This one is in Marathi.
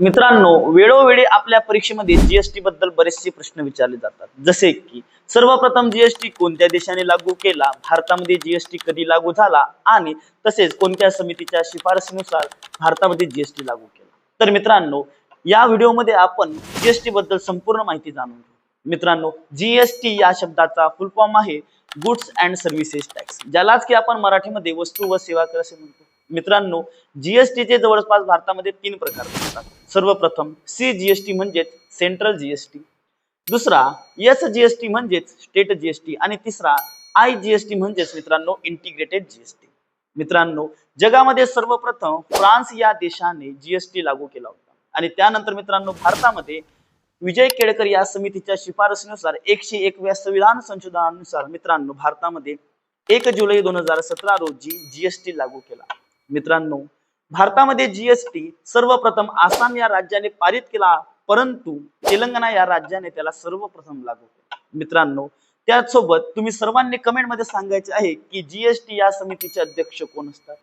मित्रांनो वेळोवेळी आपल्या परीक्षेमध्ये जीएसटी बद्दल बरेचसे प्रश्न विचारले जातात. जसे की सर्वप्रथम जीएसटी कोणत्या देशाने लागू केला? भारतामध्ये जीएसटी कधी लागू झाला? आणि तसेच कोणत्या समितीच्या शिफारसीनुसार भारतामध्ये जीएसटी लागू केला? तर मित्रांनो या व्हिडिओमध्ये आपण जीएसटी बद्दल संपूर्ण माहिती जाणून घेऊ. मित्रांनो जीएसटी या शब्दाचा फुल फॉर्म आहे गुड्स अँड सर्व्हिसेस टॅक्स ज्यालाच की आपण मराठीमध्ये वस्तू व सेवा कर असे म्हणतो. मित्रांनो जीएसटीचे जवळपास भारतामध्ये तीन प्रकार असतात सर्वप्रथम सी जीएसटी म्हणजेच सेंट्रल जीएसटी दुसरा एस जीएसटी म्हणजेच स्टेट जीएसटी आणि तिसरा आय जीएसटी म्हणजेच मित्रांनो इंटिग्रेटेड जीएसटी मित्रांनो जगामध्ये सर्वप्रथम फ्रान्स या देशाने जीएसटी लागू केला होता. आणि त्यानंतर मित्रांनो भारतामध्ये विजय केळकर या समितीच्या शिफारसीनुसार एकशे एकव्या संविधान संशोधनानुसार मित्रांनो भारतामध्ये एक जुलै दोन हजार सतरा रोजी जीएसटी लागू केला. मित्रांनो भारतामध्ये जीएसटी सर्वप्रथम आसाम या राज्याने पारित केला परंतु तेलंगणा या राज्याने त्याला सर्वप्रथम लागू केला. मित्रांनो त्याचसोबत तुम्ही सर्वांनी कमेंटमध्ये सांगायचे आहे की जीएसटी या समितीचे अध्यक्ष कोण असतात?